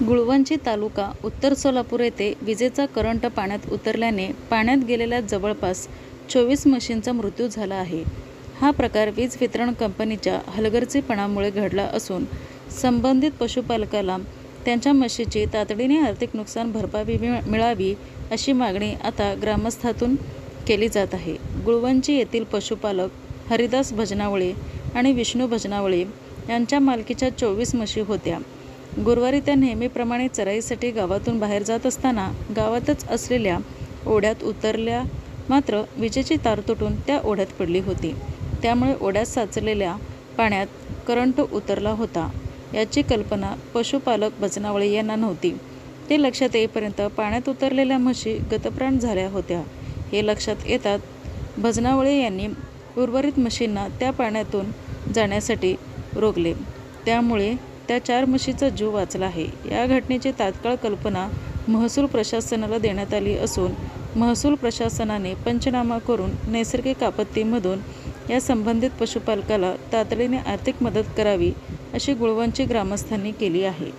गुळवंची तालुका उत्तर सोलापूर येथे विजेचा करंट पाण्यात उतरल्याने पाण्यात गेलेल्या जवळपास चोवीस म्हशींचा मृत्यू झाला आहे. हा प्रकार वीज वितरण कंपनीच्या हलगर्जीपणामुळे घडला असून संबंधित पशुपालकाला त्यांच्या म्हशीची तातडीने आर्थिक नुकसान भरपाई मिळावी अशी मागणी आता ग्रामस्थातून केली जात आहे. गुळवंची येथील पशुपालक हरिदास भजनावळे आणि विष्णू भजनावळे यांच्या मालकीच्या चोवीस म्हशी होत्या. गुरुवारी त्या नेहमीप्रमाणे चराईसाठी गावातून बाहेर जात असताना गावातच असलेल्या ओढ्यात उतरल्या मात्र विजेची तार तुटून त्या ओढ्यात पडली होती. त्यामुळे ओढ्यात साचलेल्या पाण्यात करंट उतरला होता. याची कल्पना पशुपालक भजनावळे यांना नव्हती. ते लक्षात येईपर्यंत पाण्यात उतरलेल्या म्हशी गतप्राण झाल्या होत्या. हे लक्षात येतात भजनावळे यांनी उर्वरित म्हशींना त्या पाण्यातून जाण्यासाठी रोखले. त्यामुळे त्या चार म्हशीचा जीव वाचला आहे. या घटनेची तात्काळ कल्पना महसूल प्रशासनाला देण्यात आली असून महसूल प्रशासनाने पंचनामा करून नैसर्गिक आपत्तीमधून या संबंधित पशुपालकाला तातडीने आर्थिक मदत करावी अशी गुळवंची ग्रामस्थांनी केली आहे.